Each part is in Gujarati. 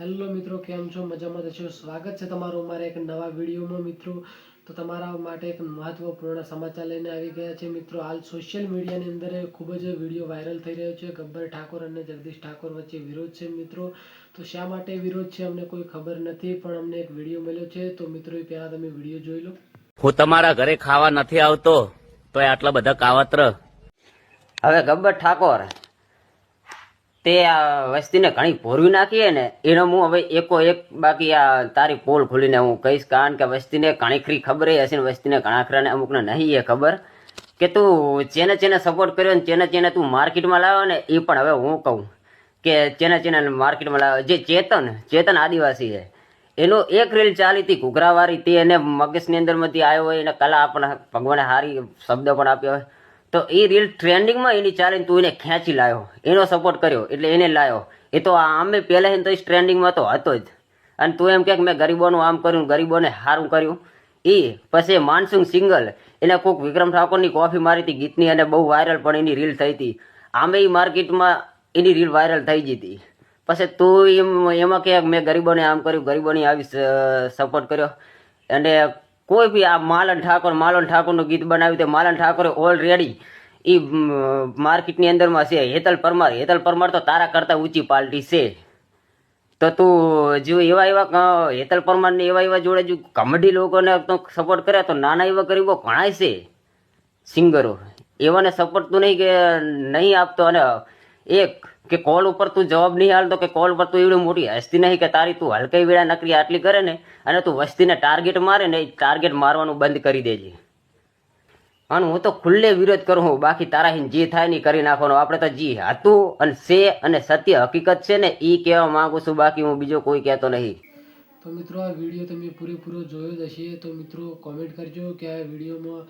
હેલો મિત્રો કેમ છો? મજામાં થશો સ્વાગત છે તમારું અમારા એક નવા વિડીયોમાં મિત્રો. તો તમારા માટે એક મહત્વપૂર્ણ સમાચાર લઈને આવી ગયા છે મિત્રો. હાલ સોશિયલ મીડિયાની અંદર ખૂબ જ વીડિયો વાયરલ થઈ રહ્યો છે. ગબ્બર ઠાકોર અને જગદીશ ઠાકોર વચ્ચે વિરોધ છે મિત્રો. તો શા માટે વિરોધ છે અમને કોઈ ખબર નથી પણ અમને એક વીડિયો મળ્યો છે. તો મિત્રો એ પહેલા તમે વીડિયો જોઈ લો. હું તમારા ઘરે ખાવા નથી આવતો તોય આટલા બધા કાવત્ર. હવે ગબ્બર ઠાકોર તે આ વસ્તીને ઘણી ભોરવી નાખીએ ને એનો હું હવે એકો એક બાકી આ તારી પોલ ખોલીને હું કહીશ. કારણ કે વસ્તીને ઘણી ખરી ખબર હશે ને વસ્તીને ઘણા ખરાને અમુકને નહીં એ ખબર. કે તું જેને જેને સપોર્ટ કર્યો ને જેને જેને તું માર્કેટમાં લાવ્યો ને એ પણ હવે હું કહું કે જેને જેને માર્કેટમાં લાવ્યો. જે ચેતન ચેતન આદિવાસી છે એનો એક રીલ ચાલી હતી ઘૂઘરાવાળી. તે એને મગજની અંદરમાંથી આવ્યો હોય એને કલા પણ ભગવાને સારી શબ્દ પણ આપ્યો હોય. તો એ રીલ ટ્રેન્ડિંગમાં એની ચાલીને તું એને ખેંચી લાવ્યો એનો સપોર્ટ કર્યો, એટલે એને લાવ્યો એ તો આમે પહેલા તો એ ટ્રેન્ડિંગમાં તો હતો જ. અને તું એમ કે મેં ગરીબોનું આમ કર્યું ગરીબોને સારું કર્યું. એ પછી માનસુંગ સિંગલ, એને કોઈક વિક્રમ ઠાકોરની કોફી મારી હતી ગીતની અને બહુ વાયરલ પણ એની રીલ થઈ હતી. આમે એ માર્કેટમાં એની રીલ વાયરલ થઈ ગઈ હતી. પછી તું એમ, એમાં કે મેં ગરીબોને આમ કર્યું, ગરીબોને આવી સપોર્ટ કર્યો. અને કોઈ બી આ માલન ઠાકોર, માલન ઠાકોરનું ગીત બનાવ્યું તે માલન ઠાકોરે ઓલરેડી એ માર્કેટની અંદરમાં છે, હેતલ પરમાર હેતલ પરમાર તો તારા કરતાં ઊંચી પાર્ટી છે. તો તું જો એવા એવા હેતલ પરમારને એવા એવા જોડે જો કમેડી લોકોને સપોર્ટ કરે તો નાના એવા ગરીબો ઘણાય છે. સિંગરો, એવાને સપોર્ટ તું નહીં કે, નહીં આપતો અને એક, કે કોલ ઉપર તું જવાબ નહીં હાલતો, કે કોલ પર તું એવડી મોટી હસ્તી નહીં, કે તારી તું હલકાઈ વેળા નકરી આટલી કરે ને, અને તું વસ્તીને ટાર્ગેટ મારે ને ટાર્ગેટ મારવાનું બંધ કરી દેજે. અને હું તો ખુલ્લે વિરોધ કરું છું, બાકી તારા હિન જે થાય ને કરી નાખવાનો. આપણે તો જી હતું અને છે અને સત્ય હકીકત છે ને એ કહેવા માંગુ છું, બાકી હું બીજો કોઈ કહેતો નહીં. તો મિત્રો, આ વીડિયો તમે પૂરેપૂરો જોયો જ હશે. તો મિત્રો કોમેન્ટ કરજો કે આ વિડીયોમાં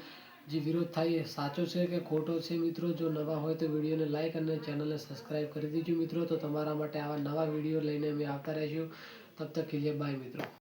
જે વિરોધ થાય એ સાચો છે કે ખોટો છે મિત્રો? જો નવા હોય તો વિડીયોને લાઈક અને ચેનલને સબસ્ક્રાઈબ કરી દીજો મિત્રો. તો તમારા માટે આવા નવા વીડિયો લઈને અમે આવતા રહીશું. તબ તક કે લીએ બાય મિત્રો.